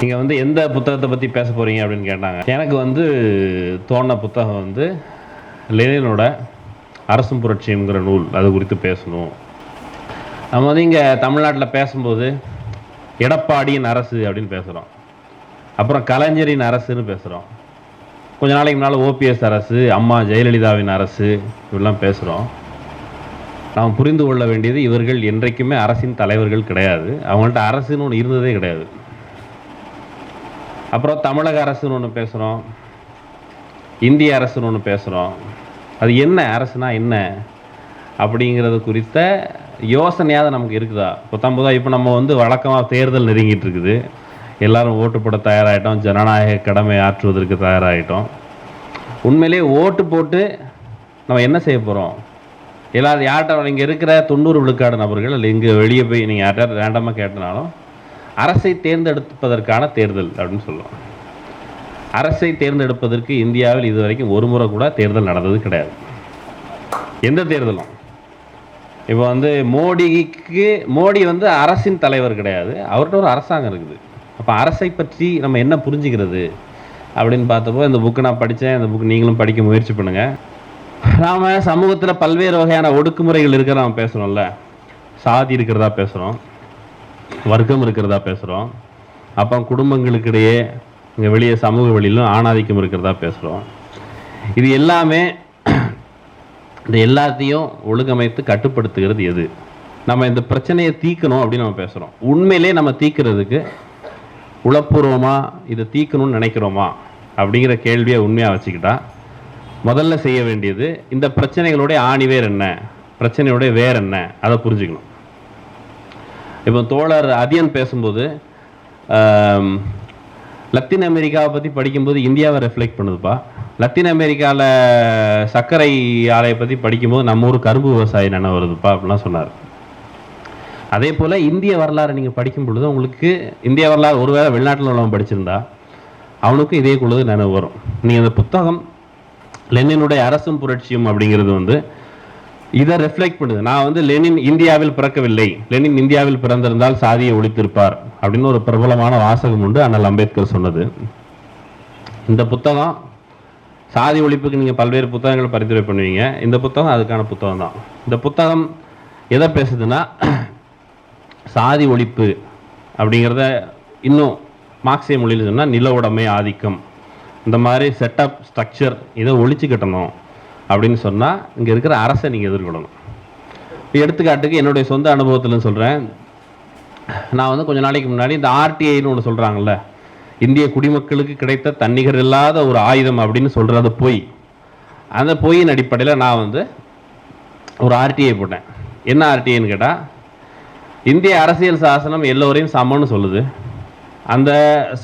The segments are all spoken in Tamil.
நீங்கள் வந்து எந்த புத்தகத்தை பற்றி பேச போகிறீங்க அப்படின்னு கேட்டாங்க. எனக்கு வந்து தோண புத்தகம் வந்து லெனினோட அரசும் புரட்சிங்கிற நூல். அது குறித்து பேசணும். நம்ம வந்து இங்கே தமிழ்நாட்டில் பேசும்போது எடப்பாடியின் அரசு அப்படின்னு பேசுகிறோம் அப்புறம் கலைஞரின் அரசுன்னு பேசுகிறோம் கொஞ்ச நாளைக்கு முன்னால் ஓபிஎஸ் அரசு அம்மா ஜெயலலிதாவின் அரசு இப்படிலாம் பேசுகிறோம் நாம் புரிந்து கொள்ள வேண்டியது இவர்கள் என்றைக்குமே அரசின் தலைவர்கள் கிடையாது. அவங்கள்ட்ட அரசுன்னு ஒன்று இருந்ததே கிடையாது. அப்புறம் தமிழக அரசுன்னு ஒன்று பேசுகிறோம் இந்திய அரசுன்னு ஒன்று பேசுகிறோம் அது என்ன அரசுனா என்ன அப்படிங்கிறது குறித்த யோசனையாவது நமக்கு இருக்குதா? பத்தொன்பதா இப்போ நம்ம வந்து வழக்கமாக தேர்தல் நெருங்கிட்டு இருக்குது. எல்லாரும் ஓட்டு போட தயாராகிட்டோம் ஜனநாயக கடமை ஆற்றுவதற்கு தயாராகிட்டோம் உண்மையிலேயே ஓட்டு போட்டு நம்ம என்ன செய்ய போகிறோம் எல்லாரும் யார்கிட்ட இங்கே இருக்கிற தொண்ணூறு விழுக்காடு நபர்கள் இல்லை இங்கே வெளியே போய் நீங்கள் யார்கிட்ட ரேண்டமாக கேட்டனாலும் அரசை தேர்ந்தெடுப்பதற்கான தேர்தல் அப்படின்னு சொல்லுவோம் அரசை தேர்ந்தெடுப்பதற்கு இந்தியாவில் இதுவரைக்கும் ஒரு முறை கூட தேர்தல் நடந்தது கிடையாது. எந்த தேர்தலும்? இப்போ வந்து மோடிக்கு மோடி வந்து அரசின் தலைவர் கிடையாது. அவர்கிட்ட ஒரு அரசாங்கம் இருக்குது. அப்போ அரசை பற்றி நம்ம என்ன புரிஞ்சுக்கிறது? அப்படின்னு பார்த்தப்போ இந்த புக்கு நான் படித்தேன். இந்த புக்கு நீங்களும் படிக்க முயற்சி பண்ணுங்கள் நாம் சமூகத்தில் பல்வேறு வகையான ஒடுக்குமுறைகள் இருக்கிற நாம் பேசுகிறோம்ல சாதி இருக்கிறதா பேசுகிறோம் வர்க்கம் இருக்கிறதா பேசுகிறோம் அப்போ குடும்பங்களுக்கிடையே இங்கே வெளியே சமூக வழியிலும் ஆணாதிக்கம் இருக்கிறதா பேசுகிறோம் இது எல்லாமே இந்த எல்லாத்தையும் ஒழுங்கமைத்து கட்டுப்படுத்துகிறது எது? நம்ம இந்த பிரச்சனையை தீர்க்கணும் அப்படின்னு நம்ம பேசுகிறோம் உண்மையிலே நம்ம தீக்கிறதுக்கு உளப்பூர்வமாக இதை தீக்கணும்னு நினைக்கிறோமா? அப்படிங்கிற கேள்வியை உண்மையாக வச்சுக்கிட்டா முதல்ல செய்ய வேண்டியது இந்த பிரச்சனைகளுடைய ஆணிவேர் என்ன? பிரச்சனையுடைய வேர் என்ன? அதை புரிஞ்சுக்கணும். இப்போ தோழர் அதியன் பேசும்போது லத்தீன் அமெரிக்காவை பற்றி படிக்கும்போது இந்தியாவை ரெஃப்ளெக்ட் பண்ணுதுப்பா. லத்தீன் அமெரிக்காவில் சர்க்கரை ஆலையை பற்றி படிக்கும்போது நம்ம ஊர் கரும்பு விவசாயி நினைவு வருதுப்பா அப்படிலாம் சொன்னார். அதே போல் இந்திய வரலாறு நீங்கள் படிக்கும் பொழுது உங்களுக்கு இந்திய வரலாறு ஒருவேளை வெளிநாட்டில் உள்ளவன் படிச்சிருந்தா அவனுக்கும் இதே குழுது நினைவு வரும். நீங்கள் இந்த புத்தகம் லெனினுடைய அரசும் புரட்சியும் அப்படிங்கிறது வந்து இதை ரெஃப்ளெக்ட் பண்ணுது. நான் வந்து லெனின் இந்தியாவில் பிறக்கவில்லை. லெனின் இந்தியாவில் பிறந்திருந்தால் சாதியை ஒழித்திருப்பார் அப்படின்னு ஒரு பிரபலமான வாசகம் உண்டு. அண்ணல் அம்பேத்கர் சொன்னது. இந்த புத்தகம் சாதி ஒழிப்புக்கு நீங்கள் பல்வேறு புத்தகங்கள் பரிந்துரை பண்ணுவீங்க. இந்த புத்தகம் அதுக்கான புத்தகம் தான். இந்த புத்தகம் எதை பேசுதுன்னா சாதி ஒழிப்பு அப்படிங்கிறத இன்னும் மார்க்சிய மொழியில் சொன்னால் நில உடைமை ஆதிக்கம். இந்த மாதிரி செட்டப் ஸ்ட்ரக்சர் இதை ஒழிச்சு கட்டணும். அப்படின்னு சொன்னால் இங்கே இருக்கிற அரசை நீங்கள் எதிர்கொள்ளணும். இப்போ எடுத்துக்காட்டுக்கு என்னுடைய சொந்த அனுபவத்தில் சொல்கிறேன் நான் வந்து கொஞ்ச நாளைக்கு முன்னாடி இந்த ஆர்டிஐன்னு ஒன்று சொல்கிறாங்கல்ல இந்திய குடிமக்களுக்கு கிடைத்த தன்னிகர் இல்லாத ஒரு ஆயுதம் அப்படின்னு சொல்கிறது பொய். அந்த பொய்யின் அடிப்படையில் நான் வந்து ஒரு ஆர்டிஐ போட்டேன். என்ன ஆர்டிஐன்னு கேட்டால் இந்திய அரசியல் சாசனம் எல்லோரையும் சமம்னு சொல்லுது. அந்த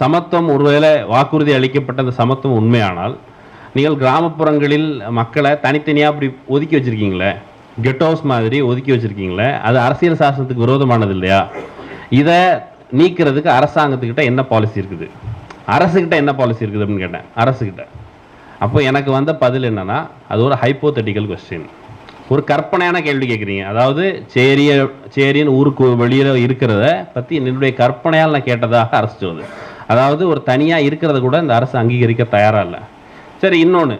சமத்துவம் ஒருவேளை வாக்குறுதி அளிக்கப்பட்ட அந்த சமத்துவம் உண்மையானால் நீங்கள் கிராமப்புறங்களில் மக்களை தனித்தனியாக அப்படி ஒதுக்கி வச்சிருக்கீங்களே? கெட் ஹவுஸ் மாதிரி ஒதுக்கி வச்சுருக்கீங்களே? அது அரசியல் சாசனத்துக்கு விரோதமானது இல்லையா? இதை நீக்கிறதுக்கு அரசாங்கத்துக்கிட்ட என்ன பாலிசி இருக்குது? அரசுக்கிட்ட என்ன பாலிசி இருக்குது அப்படின்னு கேட்டேன். அரசுக்கிட்ட அப்போ எனக்கு வந்த பதில் என்னென்னா அது ஒரு ஹைப்போதெட்டிக்கல் கொஸ்டின் ஒரு கற்பனையான கேள்வி கேட்குறீங்க. அதாவது சேரிய சேரின்னு ஊருக்கு வெளியில் இருக்கிறத பற்றி என்னுடைய கற்பனையால் நான் கேட்டதாக அரசு சொல்லுது. அதாவது ஒரு தனியாக இருக்கிறத கூட இந்த அரசு அங்கீகரிக்க தயாராக இல்லை. சரி இன்னொன்று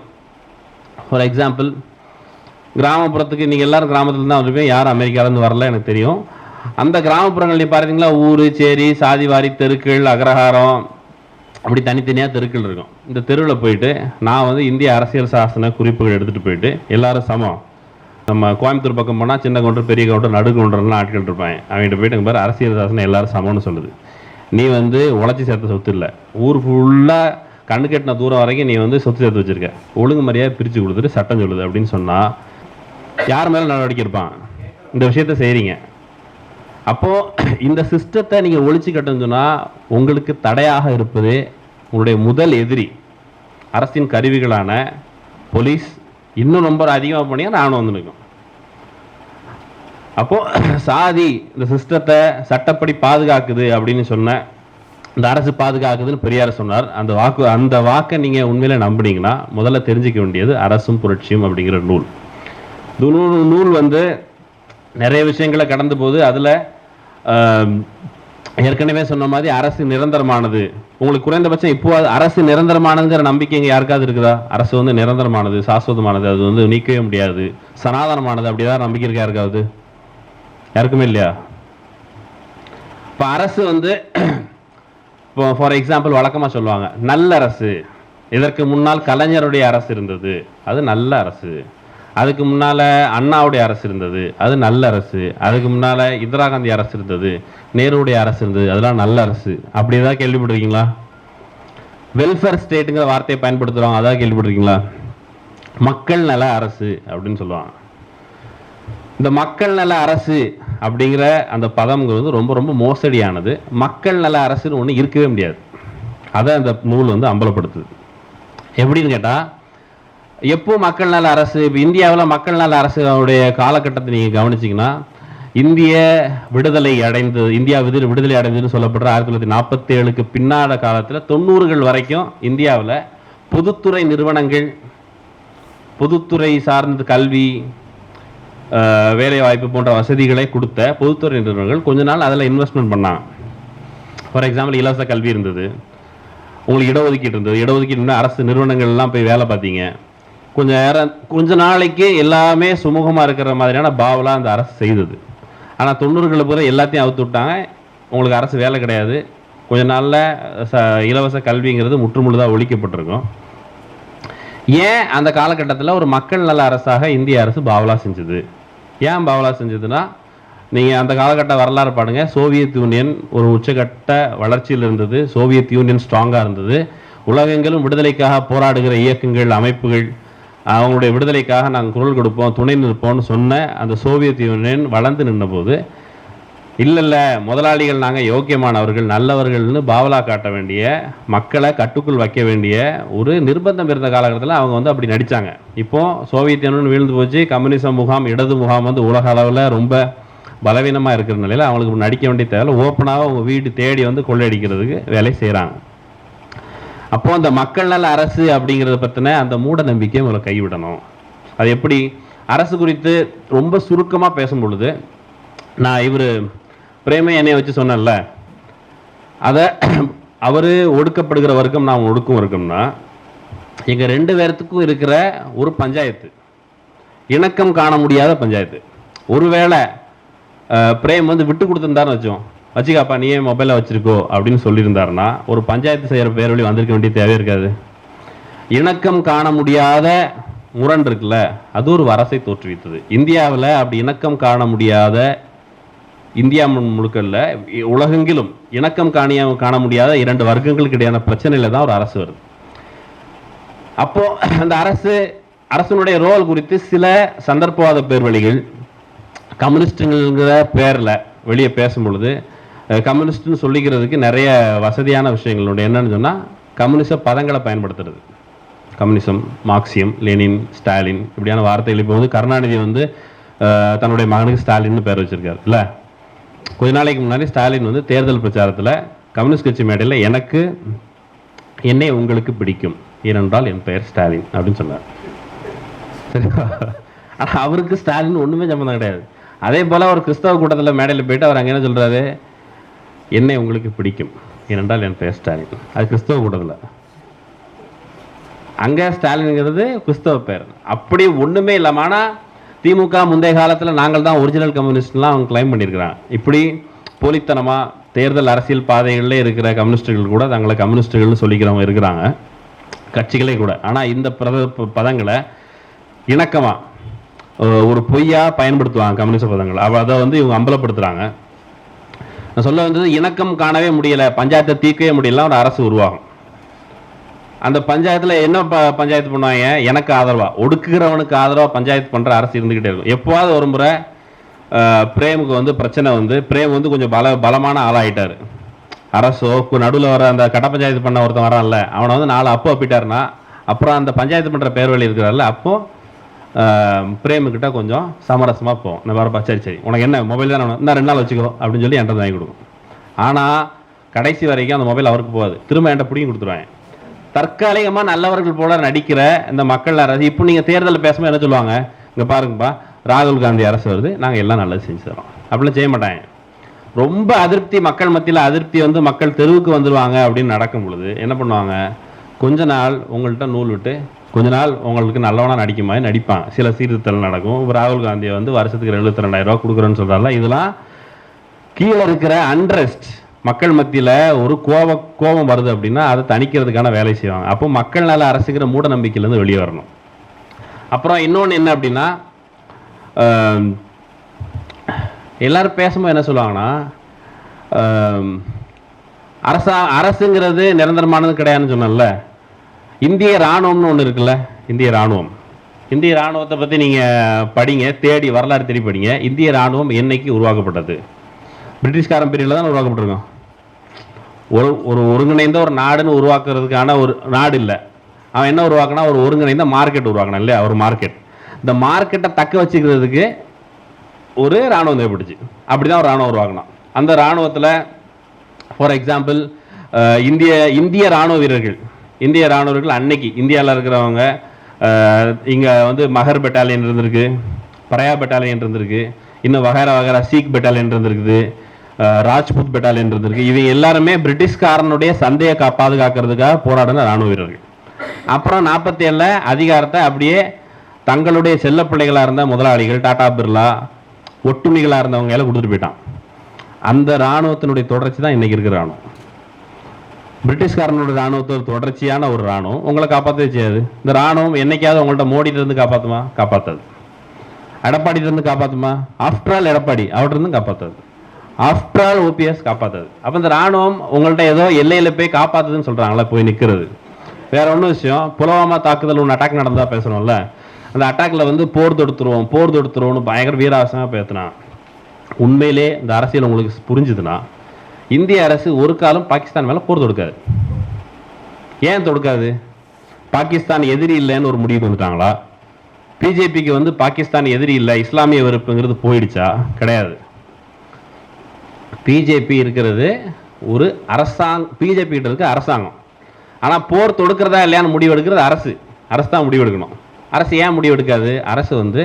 ஃபார் எக்ஸாம்பிள் கிராமப்புறத்துக்கு நீங்கள் எல்லோரும் கிராமத்தில் தான் வந்திருப்பீங்க. யாரும் அமெரிக்காலேருந்து வரல எனக்கு தெரியும். அந்த கிராமப்புறங்கள் நீ பார்த்தீங்களா ஊர் சேரி சாதிவாரி தெருக்கள் அக்ரஹாரம் அப்படி தனித்தனியாக தெருக்கள் இருக்கும். இந்த தெருவில் போயிட்டு நான் வந்து இந்திய அரசியல் சாசன குறிப்புகள் எடுத்துகிட்டு போயிட்டு எல்லாரும் சமம். நம்ம கோயம்புத்தூர் பக்கம் போனால் சின்ன கவுண்டர் பெரிய கவுண்டர் நடு கவுண்டர்லாம் ஆட்கள் இருப்பாங்க. அவங்ககிட்ட போயிட்டு பாரு அரசியல் சாசனம் எல்லாரும் சமம்னு சொல்லுது. நீ வந்து உழைச்சி சேர்த்த சொத்து இல்லை. ஊர் ஃபுல்லாக கண்ணு கட்டின தூரம் வரைக்கும் நீ வந்து சொத்து சேர்த்து வச்சிருக்க. ஒழுங்கு மரியாதை பிரித்து கொடுத்துட்டு சட்டம் சொல்லுது அப்படின்னு சொன்னால் யார் மேலே நடவடிக்கை இருப்பான் இந்த விஷயத்த செய்கிறீங்க அப்போது இந்த சிஸ்டத்தை நீங்கள் ஒழிச்சு கட்டணும்னு சொன்னால் உங்களுக்கு தடையாக இருப்பது உங்களுடைய முதல் எதிரி. அரசின் கருவிகளான போலீஸ் இன்னும் ரொம்ப அதிகமாக போனீங்கன்னா நானும் வந்து நிற்கும். அப்போது சாதி இந்த சிஸ்டத்தை சட்டப்படி பாதுகாக்குது அப்படின்னு சொன்ன இந்த அரசு பாதுகாக்குதுன்னு பெரியார் சொன்னார். அந்த வாக்கு அந்த வாக்கை நீங்கள் உண்மையில நம்புனீங்கன்னா முதல்ல தெரிஞ்சுக்க வேண்டியது அரசும் புரட்சியும் அப்படிங்கிற நூல். நூல் நூல் வந்து நிறைய விஷயங்களை கடந்து போகுது. அதில் ஏற்கனவே சொன்ன மாதிரி அரசு நிரந்தரமானது. உங்களுக்கு குறைந்தபட்சம் இப்போ அரசு நிரந்தரமானதுங்கிற நம்பிக்கை இங்கே யாருக்காவது இருக்குதா? அரசு வந்து நிரந்தரமானது சாஸ்வதமானது அது வந்து நீக்கவே முடியாது. சனாதனமானது அப்படிதான் நம்பிக்கை இருக்கா யாருக்காவது? யாருக்குமே இல்லையா? இப்போ அரசு வந்து இப்போ ஃபார் எக்ஸாம்பிள் வழக்கமாக சொல்லுவாங்க நல்ல அரசு. இதற்கு முன்னால் கலைஞருடைய அரசு இருந்தது அது நல்ல அரசு. அதுக்கு முன்னால் அண்ணாவுடைய அரசு இருந்தது அது நல்ல அரசு. அதுக்கு முன்னால் இந்திரா காந்தி அரசு இருந்தது நேருடைய அரசு இருந்தது அதெல்லாம் நல்ல அரசு. அப்படி ஏதாவது கேள்விப்பட்டிருக்கீங்களா? வெல்ஃபேர் ஸ்டேட்டுங்கிற வார்த்தையை பயன்படுத்துகிறாங்க அதான் கேள்விப்பட்டிருக்கீங்களா? மக்கள் நல அரசு அப்படின்னு சொல்லுவாங்க. இந்த மக்கள் நல அரசு அப்படிங்கிற அந்த பதம்ங்கிறது ரொம்ப ரொம்ப மோசடியானது. மக்கள் நல அரசுன்னு ஒன்று இருக்கவே முடியாது. அதை அந்த நூல் வந்து அம்பலப்படுத்துது. எப்படின்னு கேட்டால் எப்போ மக்கள் நல அரசு இப்போ இந்தியாவில் மக்கள் நல அரசுடைய காலகட்டத்தை நீங்கள் கவனிச்சிங்கன்னா இந்திய விடுதலை அடைந்தது இந்தியா விடுதலை விடுதலை அடைந்ததுன்னு சொல்லப்படுற ஆயிரத்தி தொள்ளாயிரத்தி நாற்பத்தி ஏழுக்கு பின்னாட காலத்தில் தொண்ணூறுகள் வரைக்கும் இந்தியாவில் பொதுத்துறை நிறுவனங்கள் பொதுத்துறை சார்ந்த கல்வி வேலைவாய்ப்பு போன்ற வசதிகளை கொடுத்த பொதுத்துறை நிறுவனங்கள் கொஞ்ச நாள் அதில் இன்வெஸ்ட்மெண்ட் பண்ணாங்க. ஃபார் எக்ஸாம்பிள் இலவச கல்வி இருந்தது. உங்களுக்கு இடஒதுக்கீடு இருந்தது. இடஒதுக்கீடு அரசு நிறுவனங்கள்லாம் போய் வேலை பார்த்தீங்க. கொஞ்சம் நேரம் கொஞ்ச நாளைக்கு எல்லாமே சுமூகமாக இருக்கிற மாதிரியான பாவலாக அந்த அரசு செய்தது. ஆனால் தொண்ணூறுகளை பூரா எல்லாத்தையும் அவுத்து விட்டாங்க. உங்களுக்கு அரசு வேலை கிடையாது. கொஞ்ச நாளில் ச இலவச கல்விங்கிறது முற்றுமுழுதாக ஒழிக்கப்பட்டிருக்கும். ஏன் அந்த காலகட்டத்தில் ஒரு மக்கள் நல அரசாக இந்திய அரசு பாவலா செஞ்சது? ஏன் பவலா செஞ்சதுன்னா நீங்கள் அந்த காலகட்ட வரலாறு பாடுங்க சோவியத் யூனியன் ஒரு உச்சகட்ட வளர்ச்சியில் இருந்தது. சோவியத் யூனியன் ஸ்ட்ராங்காக இருந்தது. உலகெங்கிலும் விடுதலைக்காக போராடுகிற இயக்கங்கள் அமைப்புகள் அவங்களுடைய விடுதலைக்காக நாங்கள் குரல் கொடுப்போம் துணை நிற்போம்னு சொன்ன அந்த சோவியத் யூனியன் வளர்ந்து நின்றபோது இல்லை இல்லை முதலாளிகள் நாங்கள் யோக்கியமானவர்கள் நல்லவர்கள்னு பாவலா காட்ட வேண்டிய மக்களை கட்டுக்குள் வைக்க வேண்டிய ஒரு நிர்பந்தம் இருந்த காலகட்டத்தில் அவங்க வந்து அப்படி நடிச்சாங்க. இப்போ சோவியத் யூனியன் வீழ்ந்து போச்சு கம்யூனிசம் முகாம் இடது முகாம் வந்து உலக அளவில் ரொம்ப பலவீனமாக இருக்கிற நிலையில் அவங்களுக்கு நடிக்க வேண்டிய தேவை ஓப்பனாக அவங்க வீடு தேடி வந்து கொள்ளையடிக்கிறதுக்கு வேலை செய்கிறாங்க அப்போது அந்த மக்கள் நல அரசு அப்படிங்கிறத பற்றின அந்த மூட நம்பிக்கையை முதல்ல கைவிடணும். அது எப்படி? அரசு குறித்து ரொம்ப சுருக்கமாக பேசும் பொழுது நான் இவர் பிரேமை என்னைய வச்சு சொன்னேன்ல. அதை அவர் ஒடுக்கப்படுகிற வர்க்கம் நான் ஒடுக்கும் வர்க்கம்னா எங்கள் ரெண்டு பேர்த்துக்கும் இருக்கிற ஒரு பஞ்சாயத்து இணக்கம் காண முடியாத பஞ்சாயத்து. ஒருவேளை பிரேம் வந்து விட்டு கொடுத்துருந்தாருன்னு வச்சோம் வச்சுக்காப்பா நீ ஏன் மொபைலை வச்சுருக்கோ அப்படின்னு சொல்லியிருந்தாருன்னா ஒரு பஞ்சாயத்து செய்கிற பேர் வழி வந்திருக்க வேண்டிய தேவை இருக்காது. இணக்கம் காண முடியாத முரண் இருக்குல்ல அது ஒரு வரசை தோற்றுவித்தது. இந்தியாவில் அப்படி இணக்கம் காண முடியாத இந்தியா முழுக்க முழுக்கல்ல உலகெங்கிலும் இணக்கம் காணிய காண முடியாத இரண்டு வர்க்கங்களுக்கு இடையான பிரச்சனையில் தான் ஒரு அரசு வருது. அப்போ அந்த அரசு அரசனுடைய ரோல் குறித்து சில சந்தர்ப்பவாத பேர்வழிகள் கம்யூனிஸ்டுங்கிற பேரில் வெளியே பேசும் பொழுது கம்யூனிஸ்ட்னு சொல்லிக்கிறதுக்கு நிறைய வசதியான விஷயங்கள் உண்டு. என்னன்னு சொன்னால் கம்யூனிச பதங்களை பயன்படுத்துறது. கம்யூனிசம் மார்க்சியம் லெனின் ஸ்டாலின் இப்படியான வார்த்தைகள் இப்போ வந்து கருணாநிதி வந்து தன்னுடைய மகனுக்கு ஸ்டாலின்னு பேர் வச்சிருக்காரு இல்லை? கொஞ்ச நாளைக்கு முன்னாடி ஸ்டாலின் வந்து தேர்தல் பிரச்சாரத்தில் கம்யூனிஸ்ட் கட்சி மேடையில் எனக்கு என்னை உங்களுக்கு பிடிக்கும். ஏனென்றால் என் பெயர் ஸ்டாலின் அப்படின்னு சொன்னார். சரிங்களா ஆனால் அவருக்கு ஸ்டாலின் ஒன்றுமே சம்மந்தம் கிடையாது. அதே போல அவர் கிறிஸ்தவ கூட்டத்தில் மேடையில் போயிட்டு அவர் அங்கே என்ன சொல்கிறாரு என்னை உங்களுக்கு பிடிக்கும். ஏனென்றால் என் பெயர் ஸ்டாலின். அது கிறிஸ்தவ கூட்டத்தில். அங்கே ஸ்டாலின்ங்கிறது கிறிஸ்தவ பேர் அப்படி ஒன்றுமே இல்லாம ஆனால் திமுக முந்தைய காலத்தில் நாங்கள் தான் ஒரிஜினல் கம்யூனிஸ்ட்லாம் அவங்க கிளைம் பண்ணியிருக்கிறான் இப்படி போலித்தனமாக தேர்தல் அரசியல் பாதைகளில் இருக்கிற கம்யூனிஸ்டுகள் கூட தங்களை கம்யூனிஸ்டுகள்னு சொல்லிக்கிறவங்க இருக்கிறாங்க. கட்சிகளே கூட. ஆனால் இந்த பிரத ப- பதங்களை இணக்கமாக ஒரு பொய்யாக பயன்படுத்துவாங்க கம்யூனிஸ்ட் பதங்களை. அவள் அதை வந்து இவங்க அம்பலப்படுத்துகிறாங்க நான் சொல்ல வந்தது இணக்கம் காணவே முடியல பஞ்சாயத்தை தீர்க்கவே முடியல ஒரு அரசு உருவாகும். அந்த பஞ்சாயத்தில் என்ன ப- பஞ்சாயத்து பண்ணுவாங்க? எனக்கு ஆதரவாக ஒடுக்குகிறவனுக்கு ஆதரவாக பஞ்சாயத்து பண்ணுற அரசு இருந்துக்கிட்டே இருக்கும். எப்போவாவது ஒரு முறை பிரேமுக்கு வந்து பிரச்சனை வந்து பிரேம் வந்து கொஞ்சம் பல பலமான ஆளாயிட்டார். அரசோ நடுவில் வர அந்த கட்ட பஞ்சாயத்து பண்ண ஒருத்தன் வரான்ல அவனை வந்து நாலு அப்போ அப்பிட்டாருன்னா அப்புறம் அந்த பஞ்சாயத்து பண்ணுற பேர் வழி இருக்கிறார்ல அப்போ பிரேமுக்கிட்ட கொஞ்சம் சமரசமாக போகும் இந்த வரப்பா சரி சரி. உனக்கு என்ன மொபைல் தானே வேணும்? இந்த ரெண்டு நாள் வச்சுக்கோ அப்படின்னு சொல்லி என்கிட்ட வாங்கி கொடுக்கும். ஆனால் கடைசி வரைக்கும் அந்த மொபைல் அவருக்கு போகாது. திரும்ப என்கிட்ட பிடிங்கி கொடுத்துருவாங்க. தற்காலிகமாக நல்லவர்கள் போல நடிக்கிற இந்த மக்கள் அரசு இப்போ நீங்கள் தேர்தலில் பேசும்போது என்ன சொல்லுவாங்க? இங்கே பாருங்கப்பா ராகுல் காந்தி அரசு வருது நாங்கள் எல்லாம் நல்லது செஞ்சு தரோம். அப்படிலாம் செய்ய மாட்டாங்க. ரொம்ப அதிருப்தி மக்கள் மத்தியில் அதிருப்தி வந்து மக்கள் தெருவுக்கு வந்துடுவாங்க அப்படின்னு நடக்கும் பொழுது என்ன பண்ணுவாங்க? கொஞ்ச நாள் உங்கள்கிட்ட நூல் விட்டு கொஞ்ச நாள் உங்களுக்கு நல்லவனாக நடிக்கும் மாதிரி நடிப்பாங்க. சில சீர்திருத்தல் நடக்கும். இப்போ ராகுல் காந்தியை வந்து வருஷத்துக்கு எழுபத்தி ரெண்டாயிரம் ரூபா கொடுக்குறேன்னு சொல்றாருல இதெல்லாம் கீழே இருக்கிற அண்ட்ரஸ்ட் மக்கள் மத்தியில் ஒரு கோப கோபம் வருது அப்படின்னா அதை தணிக்கிறதுக்கான வேலை செய்வாங்க. அப்போ மக்கள் நல அரசுங்கிற மூட நம்பிக்கையிலேருந்து வெளியே வரணும். அப்புறம் இன்னொன்று என்ன அப்படின்னா எல்லாரும் பேசும்போது என்ன சொல்லுவாங்கன்னா அரசா அரசுங்கிறது நிரந்தரமானது கிடையாதுன்னு சொன்னேன்ல. இந்திய ராணுவம்னு ஒன்று இருக்குல்ல இந்திய ராணுவம் இந்திய ராணுவத்தை பற்றி நீங்கள் படிங்க தேடி வரலாறு தேடி படிங்க. இந்திய ராணுவம் என்னைக்கு உருவாக்கப்பட்டது? பிரிட்டிஷ்காரன் பீரியடில் தான் உருவாக்கப்பட்டிருக்கோம். ஒரு ஒரு ஒருங்கிணைந்த ஒரு நாடுன்னு உருவாக்குறதுக்கான ஒரு நாடு இல்லை. அவன் என்ன உருவாக்கினா ஒரு ஒருங்கிணைந்த மார்க்கெட் உருவாக்கினான் இல்லையா? ஒரு மார்க்கெட் இந்த மார்க்கெட்டை தக்க வச்சுக்கிறதுக்கு ஒரு ராணுவம் தேவைப்பட்டுச்சு அப்படி தான் ஒரு ராணுவம் உருவாக்கினான். அந்த ராணுவத்தில் ஃபார் எக்ஸாம்பிள் இந்திய இந்திய ராணுவ வீரர்கள். இந்திய ராணுவ அன்னைக்கு இந்தியாவில் இருக்கிறவங்க இங்கே வந்து மகர் பெட்டாலியன் இருந்திருக்கு பரையா பெட்டாலியன் இருந்திருக்கு இன்னும் வகைரா வகைரா சீக் பெட்டாலியன் இருந்திருக்குது. ராஜ்புத் பெட்டாலியன் இருந்திருக்கு. இவங்க எல்லாருமே பிரிட்டிஷ்காரனுடைய சந்தையை கா பாதுகாக்கிறதுக்காக போராடின ராணுவ வீரர்கள். அப்புறம் நாற்பத்தி ஏழில் அதிகாரத்தை அப்படியே தங்களுடைய செல்ல பிள்ளைகளாக இருந்த முதலாளிகள் டாடா பிர்லா ஒட்டுமைகளாக இருந்தவங்க எல்லாம் கொடுத்துட்டு போயிட்டான். அந்த ராணுவத்தினுடைய தொடர்ச்சி தான் இன்றைக்கி இருக்கிற ராணுவம் பிரிட்டிஷ்காரனோட ராணுவத்தோட தொடர்ச்சியான ஒரு ராணுவம் உங்களை காப்பாற்றவே செய்யாது. இந்த ராணுவம் என்னைக்காவது உங்கள்ட்ட மோடிட்டிருந்து காப்பாற்றுமா காப்பாற்றாது காப்பாத்தாது. காப்பாற்றுமா ஆஃப்டர் ஆல் எடப்பாடி அவர்கிட்ட இருந்தும் காப்பாற்றாது ஆஃப்டர் ஆல் ஓபிஎஸ் காப்பாத்தாது. அப்போ இந்த ராணுவம் உங்கள்ட்ட ஏதோ எல்லையில் போய் காப்பாத்துதுன்னு சொல்கிறாங்களே போய் நிற்கிறது வேற ஒன்றும் விஷயம். புலவாமா தாக்குதல் ஒன்று அட்டாக் நடந்தால் பேசணும்ல? அந்த அட்டாக்ல வந்து போர் தொடுத்துருவோம் போர் தொடுத்துருவோம்னு பயங்கர வீராசமாக பேசினான். உண்மையிலே இந்த அரசியல் உங்களுக்கு புரிஞ்சுதுன்னா இந்திய அரசு ஒரு காலம் பாகிஸ்தான் மேலே போர் தொடுக்காது. ஏன் தொடுக்காது? பாகிஸ்தான் எதிரி இல்லைன்னு ஒரு முடிவுக்கு வந்துட்டாங்களா பிஜேபிக்கு வந்து பாகிஸ்தான் எதிரி இல்லை இஸ்லாமிய வெறுப்புங்கிறது போயிடுச்சா? கிடையாது. பிஜேபி இருக்கிறது ஒரு அரசாங்க பிஜேபி கிட்ட இருக்க அரசாங்கம். ஆனால் போர் தொடுக்கிறதா இல்லையான்னு முடிவு எடுக்கிறது அரசு. அரசு தான் முடிவெடுக்கணும். அரசு ஏன் முடிவெடுக்காது? அரசு வந்து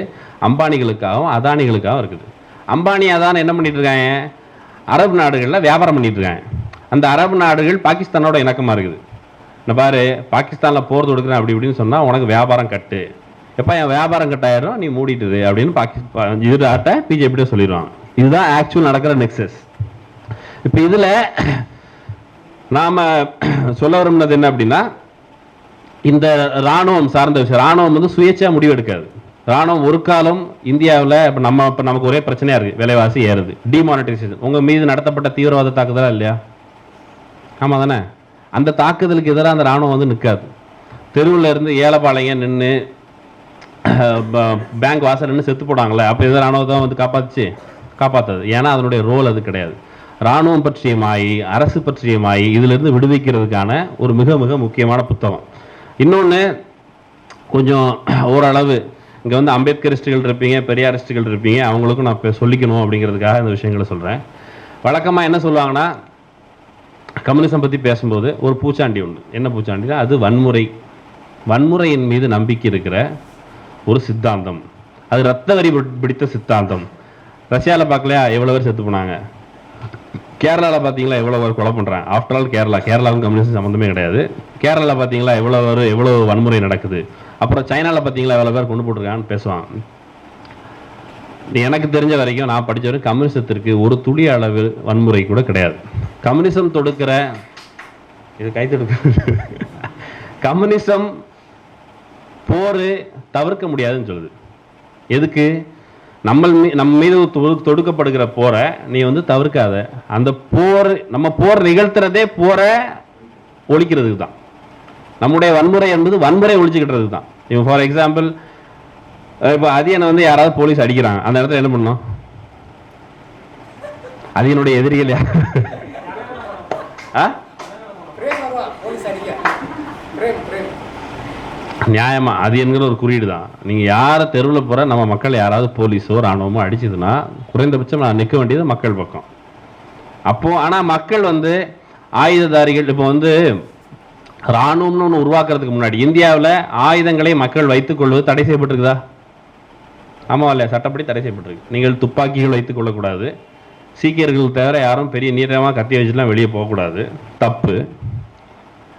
அம்பானிகளுக்காகவும் அதானிகளுக்காகவும் இருக்குது. அம்பானி அதான் என்ன பண்ணிட்டு இருக்காங்க? அரபு நாடுகளில் வியாபாரம் பண்ணிட்டு இருக்காங்க. அந்த அரபு நாடுகள் பாகிஸ்தானோட இணக்கமாக இருக்குது. இந்த பாரு பாகிஸ்தானில் போர் தொடுக்கிறேன் அப்படி இப்படின்னு சொன்னால் உனக்கு வியாபாரம் கட்டு. எப்போ என் வியாபாரம் கட்டாயிரும் நீ மூடிட்டுது அப்படின்னு பாகிஸ்தான் இதுடாட்ட பிஜேபி சொல்லிடுவாங்க. இதுதான் ஆக்சுவல் நடக்கிற நெக்ஸஸ் இப்போ இதில் நாம் சொல்ல விரும்பினது என்ன அப்படின்னா இந்த ராணுவம் சார்ந்த விஷயம். ராணுவம் வந்து சுயேட்சையாக முடிவு எடுக்காது ராணுவம் ஒரு காலம் இந்தியாவில் இப்போ நம்ம இப்போ நமக்கு ஒரே பிரச்சனையாக இருக்குது விலைவாசி ஏறுது. டிமானிட்டைசேஷன் உங்கள் மீது நடத்தப்பட்ட தீவிரவாத தாக்குதலா இல்லையா? ஆமாம் தானே. அந்த தாக்குதலுக்கு எதிராக அந்த ராணுவம் வந்து நிற்காது தெருவில் இருந்து ஏலப்பாளையம் நின்று பேங்க் வாசல் நின்று செத்து போடாங்களே அப்போ எதிராக ராணுவத்தை வந்து காப்பாத்துச்சு? காப்பாற்றாது ஏன்னா அதனுடைய ரோல் அது கிடையாது. ராணுவம் பற்றிய மாயி அரசு பற்றியமாய் இதிலிருந்து விடுவிக்கிறதுக்கான ஒரு மிக மிக முக்கியமான புத்தகம். இன்னொன்று கொஞ்சம் ஓரளவு இங்கே வந்து அம்பேத்கரிஸ்டுகள் இருப்பீங்க பெரியாரிஸ்டுகள் இருப்பீங்க அவங்களுக்கும் நான் இப்போ சொல்லிக்கணும் அப்படிங்கிறதுக்காக இந்த விஷயங்களை சொல்கிறேன் வழக்கமாக என்ன சொல்லுவாங்கன்னா கம்யூனிசம் பற்றி பேசும்போது ஒரு பூச்சாண்டி உண்டு. என்ன பூச்சாண்டினா அது வன்முறை வன்முறையின் மீது நம்பிக்கை இருக்கிற ஒரு சித்தாந்தம். அது ரத்த வரி பிடித்த சித்தாந்தம். ரஷ்யாவில் பார்க்கலையா எவ்வளோ பேர் செத்து போனாங்க? கேரளாவில் பார்த்தீங்களா எவ்வளோ பேர் கொலை பண்ணுறான் ஆஃப்டர் ஆல் கேரளா கேரளாவும் கம்யூனிஸ்ட் சம்மந்தமே கிடையாது. கேரளாவில் பார்த்தீங்களா எவ்வளோ பேர் எவ்வளோ வன்முறை நடக்குது? அப்புறம் சைனாவில் பார்த்தீங்களா எவ்வளோ பேர் கொண்டு போட்டிருக்கான்னு பேசுவான் எனக்கு தெரிஞ்ச வரைக்கும் நான் படிச்ச வரைக்கும் கம்யூனிசத்திற்கு ஒரு துளி அளவு வன்முறை கூட கிடையாது. கம்யூனிசம் தொடுக்கிற இது கை தொடுக்க. கம்யூனிசம் போர் தவிர்க்க முடியாதுன்னு சொல்லுது. எதுக்கு? நம்ம மீ நம்ம மீது தொடு- தொடுக்கப்படுகிற போரை நீ வந்து தவிர்க்காத. அந்த போர் நம்ம போர் நிகழ்த்துறதே போரை ஒழிக்கிறதுக்கு தான். நம்முடைய வன்முறை என்பது வன்முறை ஒழிச்சுக்கிட்டது தான். இப்போ ஃபார் எக்ஸாம்பிள் இப்போ அதியனை வந்து யாராவது போலீஸ் அடிக்கிறாங்க. அந்த இடத்துல என்ன பண்ணணும்? அதியனுடைய எதிரிகள் யார்? ஆ பிரேம் வருவான் போலீஸ் அடிக்க பிரேம் பிரேம் நியாயமாக அது என்கிற ஒரு குறியீடு தான் நீங்கள் யாரை தெருவில் போகிற நம்ம மக்கள் யாராவது போலீஸோ ராணுவமோ அடிச்சதுன்னா குறைந்தபட்சம் நான் நிற்க வேண்டியது மக்கள் பக்கம். அப்போது ஆனால் மக்கள் வந்து ஆயுததாரிகள் இப்போ வந்து ராணுவம்னு ஒன்று உருவாக்குறதுக்கு முன்னாடி இந்தியாவில் ஆயுதங்களை மக்கள் வைத்துக்கொள்வது தடை செய்யப்பட்டிருக்குதா? ஆமாம் இல்லையா? சட்டப்படி தடை செய்யப்பட்டிருக்கு. நீங்கள் துப்பாக்கிகள் வைத்துக் கொள்ளக்கூடாது. சீக்கியர்கள் தவிர யாரும் பெரிய நீரமாக கத்தி வச்சுலாம் வெளியே போகக்கூடாது. தப்பு.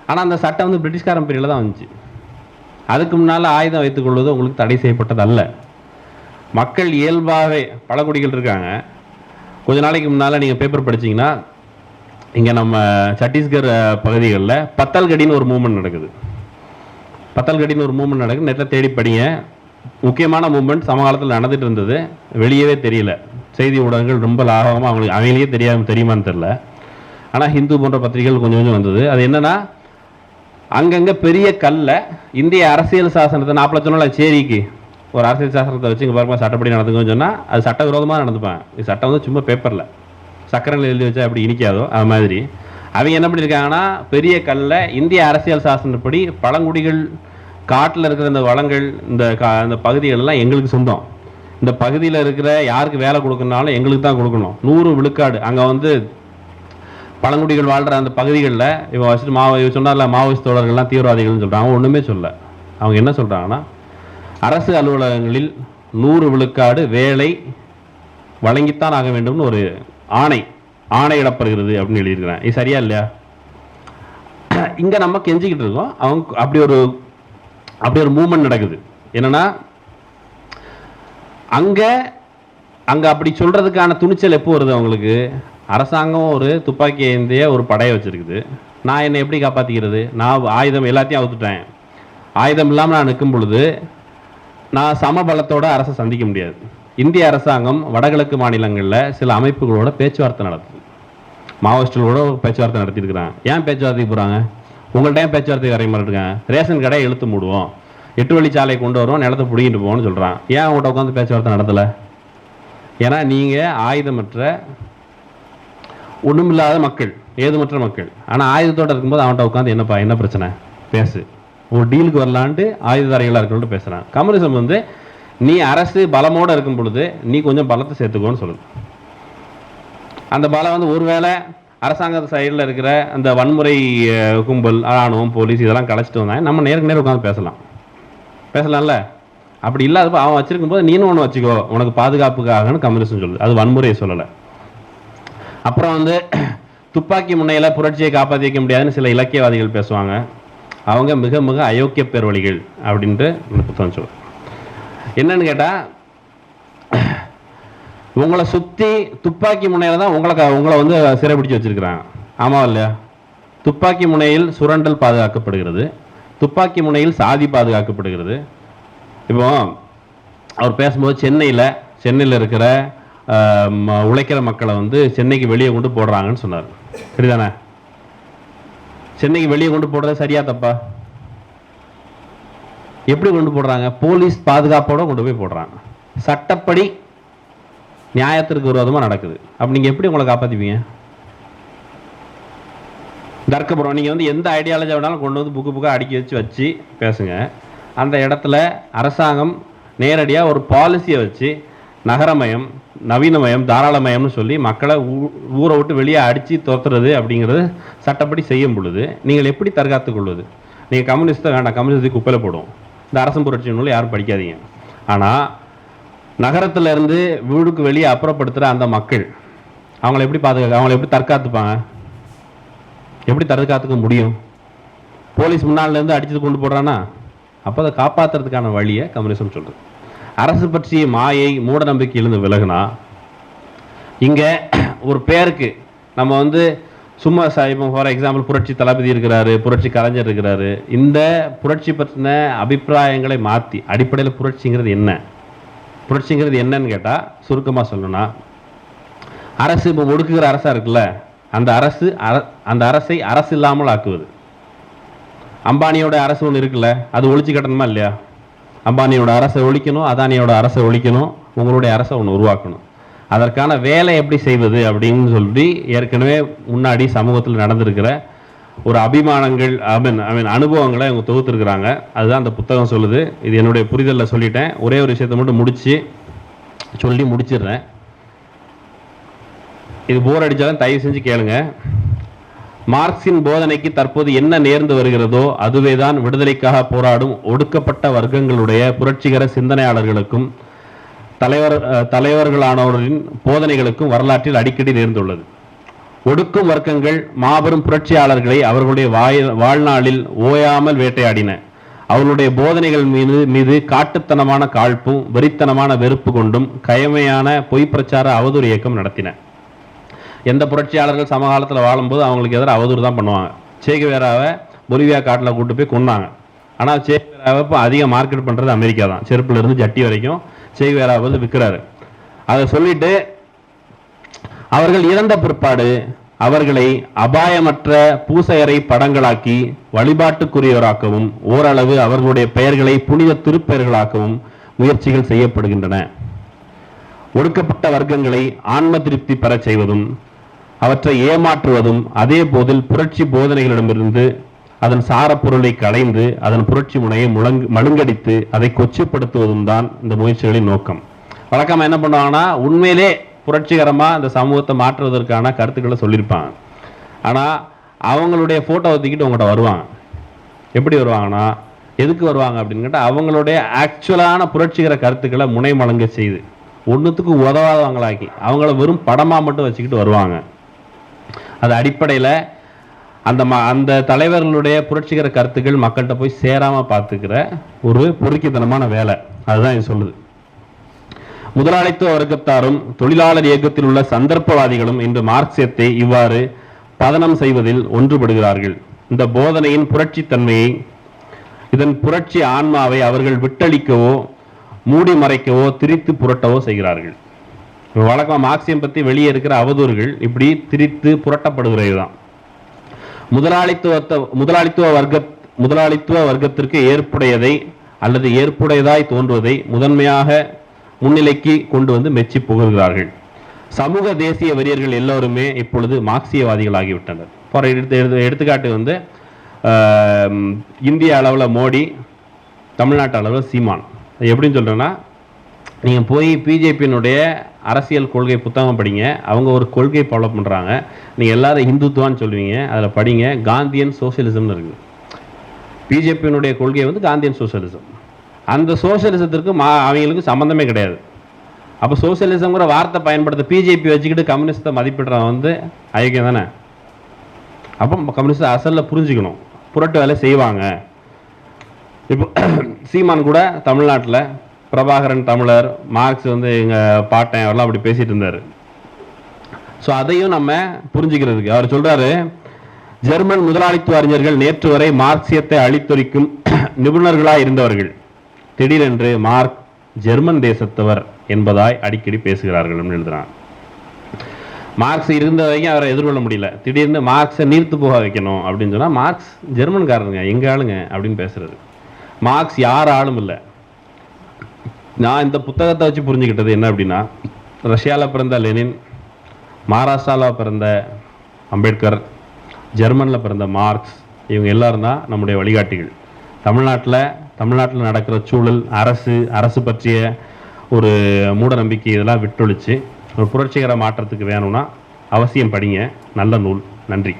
ஆனால் அந்த சட்டம் வந்து பிரிட்டிஷ்காரன் பீரியடில் தான் வந்துச்சு. அதுக்கு முன்னால் ஆயுதம் வைத்துக் கொள்வது உங்களுக்கு தடை செய்யப்பட்டது அல்ல மக்கள் இயல்பாகவே பழங்குடிகள் இருக்காங்க. கொஞ்ச நாளைக்கு முன்னால் நீங்கள் பேப்பர் படிச்சிங்கன்னா இங்கே நம்ம சத்தீஸ்கர் பகுதிகளில் பத்தல்கடின்னு ஒரு மூமெண்ட் நடக்குது. பத்தல்கடின்னு ஒரு மூமெண்ட் நடக்குது. நெட்டில் தேடி படிங்க. முக்கியமான மூமெண்ட் சமகாலத்தில் நடந்துட்டு இருந்தது. வெளியவே தெரியல. செய்தி ஊடகங்கள் ரொம்ப லாபகமாக அவங்களுக்கு அவங்களையே தெரியாம தெரியுமான்னு தெரில ஆனால் ஹிந்து போன்ற பத்திரிகைகள் கொஞ்சம் கொஞ்சம் வந்தது. அது என்னென்னா அங்கங்கே பெரிய கல்ல இந்திய அரசியல் சாசனத்தை நாற்பது சொன்னால சேரிக்கு. ஒரு அரசியல் சாசனத்தை வச்சு இங்கே பாருங்க சட்டப்படி நடந்துக்கோன்னு சொன்னால் அது சட்டவிரோதமாக நடந்துப்பேன் இது சட்டம் வந்து சும்மா பேப்பரில் சக்கரையில் எழுதி வச்சா அப்படி இனிக்காதோ அது மாதிரி. அவங்க என்ன பண்ணியிருக்காங்கன்னா பெரிய கல்ல இந்திய அரசியல் சாசனப்படி பழங்குடிகள் காட்டில் இருக்கிற இந்த வளங்கள் இந்த கா இந்த பகுதிகள் எல்லாம் எங்களுக்கு சொந்தம். இந்த பகுதியில் இருக்கிற யாருக்கு வேலை கொடுக்கணுனாலும் எங்களுக்கு தான் கொடுக்கணும். நூறு விழுக்காடு. அங்கே வந்து பழங்குடிகள் வாழ்கிற அந்த பகுதிகளில் இவன் வசித்து மாவோ இவன் சொன்னார்ல மாவோயிஸ்ட் தோழர்கள்லாம் தீவிரவாதிகள்னு சொல்கிறாங்க ஒன்றுமே சொல்ல அவங்க என்ன சொல்கிறாங்கன்னா அரசு அலுவலகங்களில் நூறு விழுக்காடு வேலை வழங்கித்தான் ஆக வேண்டும்னு ஒரு ஆணை ஆணையிடப்படுகிறது அப்படின்னு எழுதியிருக்கிறேன் இது சரியா இல்லையா? இங்கே நம்ம கெஞ்சிக்கிட்டு இருக்கோம். அவங்க அப்படி ஒரு அப்படி ஒரு மூமெண்ட் நடக்குது. என்னன்னா அங்கே அங்கே அப்படி சொல்கிறதுக்கான துணிச்சல் எப்போ வருது அவங்களுக்கு? அரசாங்கம் ஒரு துப்பாக்கி ஏந்திய ஒரு படையை வச்சுருக்குது. நான் என்னை எப்படி காப்பாற்றிக்கிறது நான் ஆயுதம் எல்லாத்தையும் அவுத்துட்டேன். ஆயுதம் இல்லாமல் நான் நிற்கும் பொழுது நான் சமபலத்தோடு அரசை சந்திக்க முடியாது. இந்திய அரசாங்கம் வடகிழக்கு மாநிலங்களில் சில அமைப்புகளோட பேச்சுவார்த்தை நடத்துது. மாவோயிஸ்டுகளோட பேச்சுவார்த்தை நடத்தியிருக்கிறாங்க. ஏன் பேச்சுவார்த்தைக்கு போகிறாங்க உங்கள்ட்ட ஏன் பேச்சுவார்த்தை வரைய மாட்டேங்க ரேஷன் கடையை இழுத்து மூடுவோம். எட்டு வழிச்சாலை கொண்டு வருவோம் நிலத்தை பிடிங்கிட்டு போவோம்னு சொல்கிறான் ஏன் அவங்கள்ட்ட உட்காந்து பேச்சுவார்த்தை நடத்தலை? ஏன்னா நீங்கள் ஆயுதமற்ற ஒன்றுமில்லாத மக்கள் ஏதுமற்ற மக்கள். ஆனால் ஆயுதத்தோட இருக்கும்போது அவன்கிட்ட உட்காந்து என்னப்பா என்ன பிரச்சனை? பேசு. ஒரு டீலுக்கு வரலான்ட்டு ஆயுததாரிகளாக இருக்கணும்னு பேசுகிறான் கம்யூனிசம் வந்து நீ அரசு பலமோடு இருக்கும் பொழுது நீ கொஞ்சம் பலத்தை சேர்த்துக்கோன்னு சொல்லுது. அந்த பலம் வந்து ஒருவேளை அரசாங்க சைடில் இருக்கிற அந்த வன்முறை கும்பல் ராணுவம் போலீஸ் இதெல்லாம் கலைச்சிட்டு வந்தாங்க நம்ம நேருக்கு நேரம் உட்காந்து பேசலாம். பேசலாம்ல? அப்படி இல்லாதப்போ அவன் வச்சிருக்கும் போது நீனும் ஒன்று வச்சுக்கோ. உனக்கு பாதுகாப்புக்காகன்னு கம்யூனிஸ்ட் சொல்லுது. அது வன்முறையை சொல்லலை. அப்புறம் வந்து துப்பாக்கி முனையில் புரட்சியை காப்பாற்றி வைக்க முடியாதுன்னு சில இலக்கியவாதிகள் பேசுவாங்க. அவங்க மிக மிக அயோக்கிய பேர்வழிகள் அப்படின்ட்டு இந்த புத்தகம் சொல்லுது. என்னன்னு கேட்டால் உங்களை சுற்றி துப்பாக்கி முனையில் தான் உங்களை உங்களை வந்து சிறைபிடிச்சு வச்சுருக்கிறாங்க. ஆமா இல்லையா? துப்பாக்கி முனையில் சுரண்டல் பாதுகாக்கப்படுகிறது. துப்பாக்கி முனையில் சாதி பாதுகாக்கப்படுகிறது. இப்போ அவர் பேசும்போது சென்னையில் சென்னையில் இருக்கிற உழைக்கிற மக்களை வந்து சென்னைக்கு வெளியே கொண்டு போடுறாங்கன்னு சொன்னார். சரிதானே? சென்னைக்கு வெளியே கொண்டு போடுறது சரியா தப்பா? எப்படி கொண்டு போடுறாங்க? போலீஸ் பாதுகாப்போட கொண்டு போய் போடுறாங்க சட்டப்படி நியாயத்திற்கு விரோதமாக நடக்குது. அப்போ நீங்கள் எப்படி உங்களை காப்பாத்திப்பீங்க? தர்க்கபுரம் நீங்கள் வந்து எந்த ஐடியாலஜி வேணாலும் கொண்டு வந்து புக்கு புக்காக அடுக்கி வச்சு வச்சு பேசுங்க. அந்த இடத்துல அரசாங்கம் நேரடியாக ஒரு பாலிசியை வச்சு நகரமயம் நவீனமயம் தாராளமயம்னு சொல்லி மக்களை ஊ- ஊரை விட்டு வெளியே அடித்து துரத்துறது அப்படிங்கிறது சட்டப்படி செய்யும் பொழுது நீங்கள் எப்படி தற்காத்து கொள்வது? நீங்கள் கம்யூனிஸ்ட்டை வேண்டாம் கம்யூனிஸ்ட் குப்பையில் போடும் இந்த அரசு புரட்சி நூல் யாரும் படிக்காதீங்க. ஆனால் நகரத்துல இருந்து வீடுக்கு வெளியே அப்புறப்படுத்துகிற அந்த மக்கள் அவங்கள எப்படி பாதுகாக்க அவங்கள எப்படி தற்காத்துப்பாங்க? எப்படி தற்காத்துக்க முடியும்? போலீஸ் முன்னாள்லேருந்து இருந்து அடிச்சு கொண்டு போடுறானா? அப்போ அதை காப்பாற்றுறதுக்கான வழியை கம்யூனிசம் சொல்றது. அரசு பற்றிய மாயை மூட நம்பிக்கையிலிருந்து விலகுனா இங்கே ஒரு பேருக்கு நம்ம வந்து சும்மா ச- இப்போ ஃபார் எக்ஸாம்பிள் புரட்சி தளபதி இருக்கிறாரு புரட்சி கலைஞர் இருக்கிறாரு. இந்த புரட்சி பற்றின அபிப்பிராயங்களை மாற்றி அடிப்படையில் புரட்சிங்கிறது என்ன? புரட்சிங்கிறது என்னன்னு கேட்டால் சுருக்கமாக சொல்லணும்னா அரசு இப்போ ஒடுக்குகிற அரசாக இருக்குல்ல அந்த அரசு அர- அந்த அரசை அரசு இல்லாமல் ஆக்குவது. அம்பானியோட அரசு ஒன்று இருக்குல்ல அது ஒழிச்சு கட்டணுமா இல்லையா? அம்பானியோட அரசை ஒழிக்கணும் அதானியோட அரசை ஒழிக்கணும் உங்களுடைய அரசை ஒன்று உருவாக்கணும். அதற்கான வேலை எப்படி செய்வது அப்படின்னு சொல்லி ஏற்கனவே முன்னாடி சமூகத்தில் நடந்திருக்கிற ஒரு அபிமானங்கள் ஐ மீன் ஐ மீன் அனுபவங்களை அவங்க தொகுத்துருக்குறாங்க. அதுதான் அந்த புத்தகம் சொல்லுது. இது என்னுடைய புரிதலில் சொல்லிட்டேன். ஒரே ஒரு விஷயத்தை மட்டும் முடித்து சொல்லி முடிச்சிடுறேன். இது போர் அடித்தாலும் தயவு செஞ்சு கேளுங்க. மார்க்சின் போதனைக்கு தற்போது என்ன நேர்ந்து வருகிறதோ அதுவேதான் விடுதலைக்காக போராடும் ஒடுக்கப்பட்ட வர்க்கங்களுடைய புரட்சிகர சிந்தனையாளர்களுக்கும் தலைவர் தலைவர்களானவர்களின் போதனைகளுக்கும் வரலாற்றில் அடிக்கடி நேர்ந்துள்ளது. ஒடுக்கும் வர்க்கங்கள் மாபெரும் புரட்சியாளர்களை அவர்களுடைய வாய்- வாழ்நாளில் ஓயாமல் வேட்டையாடின. அவர்களுடைய போதனைகள் மீது மீது காட்டுத்தனமான காழ்ப்பும் வெறித்தனமான வெறுப்பு கொண்டும் கயமையான பொய் பிரச்சார அவதூறு இயக்கம் நடத்தின. எந்த புரட்சியாளர்கள் சமகாலத்தில் வாழும்போது அவங்களுக்கு எதிராக அவதூறு தான் பண்ணுவாங்க. சேகுவேராவை பொலிவியா காட்டில் கூட்டு போய் கொன்னாங்க. ஆனால் சேகுவேராவை இப்போ அதிக மார்க்கெட் பண்ணுறது அமெரிக்கா தான். செருப்புல இருந்து ஜட்டி வரைக்கும் சேகுவேராவை வந்து விற்கிறாரு அதை சொல்லிட்டு அவர்கள் இறந்த பிற்பாடு அவர்களை அபாயமற்ற பூசையரை படங்களாக்கி வழிபாட்டுக்குரியவராக்கவும் ஓரளவு அவர்களுடைய பெயர்களை புனித திருப்பெயர்களாக்கவும் முயற்சிகள் செய்யப்படுகின்றன. ஒடுக்கப்பட்ட வர்க்கங்களை ஆன்ம திருப்தி பெறச் செய்வதும் அவற்றை ஏமாற்றுவதும் அதே போதில் புரட்சி போதனைகளிடமிருந்து அதன் சாரப்பொருளை களைந்து அதன் புரட்சி முனையை முழங்கு மழுங்கடித்து அதை கொச்சப்படுத்துவதும் தான் இந்த முயற்சிகளின் நோக்கம். வழக்கமாக என்ன பண்ணுவாங்கன்னா உண்மையிலே புரட்சிகரமாக இந்த சமூகத்தை மாற்றுவதற்கான கருத்துக்களை சொல்லியிருப்பாங்க. ஆனால் அவங்களுடைய ஃபோட்டோவை தூக்கிட்டு உங்கள்கிட்ட வருவாங்க. எப்படி வருவாங்கன்னா எதுக்கு வருவாங்க அப்படின்னு கேட்டால் அவங்களுடைய ஆக்சுவலான புரட்சிகர கருத்துக்களை முனை மலங்க செய்து ஒன்றுத்துக்கு உதவாதவங்களாக்கி அவங்கள வெறும் படமாக மட்டும் வச்சுக்கிட்டு வருவாங்க. அது அடிப்படையில் அந்த ம அந்த தலைவர்களுடைய புரட்சிகர கருத்துக்கள் மக்கள்கிட்ட போய் சேராமல் பார்த்துக்கிற ஒரு பொறுக்கித்தனமான வேலை. அதுதான் இது சொல்லுது. முதலாளித்துவ வர்க்கத்தாரும் தொழிலாளர் இயக்கத்தில் உள்ள சந்தர்ப்பவாதிகளும் இன்று மார்க்சியத்தை இவ்வாறு பதனம் செய்வதில் ஒன்றுபடுகிறார்கள். இந்த போதனையின் புரட்சித்தன்மையை இதன் புரட்சி ஆன்மாவை அவர்கள் விட்டளிக்கவோ மூடி மறைக்கவோ திரித்து புரட்டவோ செய்கிறார்கள். வழக்கம் மார்க்சியம் பற்றி வெளியே இருக்கிற அவதூறுகள் இப்படி திரித்து புரட்டப்படுகிறது தான் முதலாளித்துவத்தை முதலாளித்துவ வர்க்க முதலாளித்துவ வர்க்கத்திற்கு ஏற்புடையதை அல்லது ஏற்புடையதாய் தோன்றுவதை முதன்மையாக முன்னிலைக்கு கொண்டு வந்து மெச்சி புகழ்கிறார்கள். சமூக தேசிய வெறியர்கள் எல்லோருமே இப்பொழுது மார்க்சியவாதிகளாகிவிட்டனர். ஃபார் எடுத்து எடுத்துக்காட்டு வந்து இந்திய அளவில் மோடி தமிழ்நாட்டு அளவில் சீமான். எப்படின்னு சொல்கிறேன்னா நீங்கள் போய் பிஜேபியினுடைய அரசியல் கொள்கை புத்தகம் படிங்க. அவங்க ஒரு கொள்கை ஃபாலோ பண்ணுறாங்க நீங்கள் எல்லாரும் இந்துத்துவான்னு சொல்லுவீங்க. அதில் படிங்க. காந்தியன் சோசியலிசம்னு இருக்குது பிஜேபியினுடைய கொள்கை வந்து காந்தியன் சோசியலிசம் அந்த சோசியலிசத்திற்கு மா அவங்களுக்கு சம்மந்தமே கிடையாது. அப்போ சோசியலிசம்ங்கிற வார்த்தை பயன்படுத்த பிஜேபி வச்சுக்கிட்டு கம்யூனிஸ்ட்டை மதிப்பிடுறவன் வந்து ஐக்கியம் தானே? அப்போ கம்யூனிஸ்ட் அசலில் புரிஞ்சுக்கணும். புரட்டு வேலை செய்வாங்க. இப்போ சீமான் கூட தமிழ்நாட்டில் பிரபாகரன் தமிழர் மார்க்ஸ் வந்து எங்கள் பாட்டன் அவரெல்லாம் அப்படி பேசிட்டு இருந்தார். ஸோ அதையும் நம்ம புரிஞ்சுக்கிறதுக்கு. அவர் சொல்கிறாரு ஜெர்மன் முதலாளித்துவ அறிஞர்கள் நேற்று வரை மார்க்சியத்தை அழித்தொழிக்கும் நிபுணர்களாக இருந்தவர்கள். திடீரென்று மார்க் ஜெர்மன் தேசத்தவர் என்பதாய் அடிக்கடி பேசுகிறார்கள் என்று எழுதுறான். மார்க்ஸ் இருந்த வரைக்கும் அவரை எதிர்கொள்ள முடியல. திடீர்னு மார்க்ஸை நீர்த்து போக வைக்கணும் அப்படின்னு சொன்னால் மார்க்ஸ் ஜெர்மன்காரனுங்க எங்கள் ஆளுங்க? அப்படின்னு பேசுறது மார்க்ஸ் யார் ஆளும் இல்லை. நான் இந்த புத்தகத்தை வச்சு புரிஞ்சுக்கிட்டது என்ன அப்படின்னா ரஷ்யாவில் பிறந்த லெனின் மகாராஷ்டிராவில் பிறந்த அம்பேத்கர் ஜெர்மனில் பிறந்த மார்க்ஸ் இவங்க எல்லாரும் தான் நம்முடைய வழிகாட்டிகள். தமிழ்நாட்டில் தமிழ்நாட்டில் நடக்கிற சூழல் அரசு அரசு பற்றிய ஒரு மூட நம்பிக்கை இதெல்லாம் விட்டொழிச்சு ஒரு புரட்சிகர மாற்றத்துக்கு வேணும்னா அவசியம் படிங்க. நல்ல நூல். நன்றி.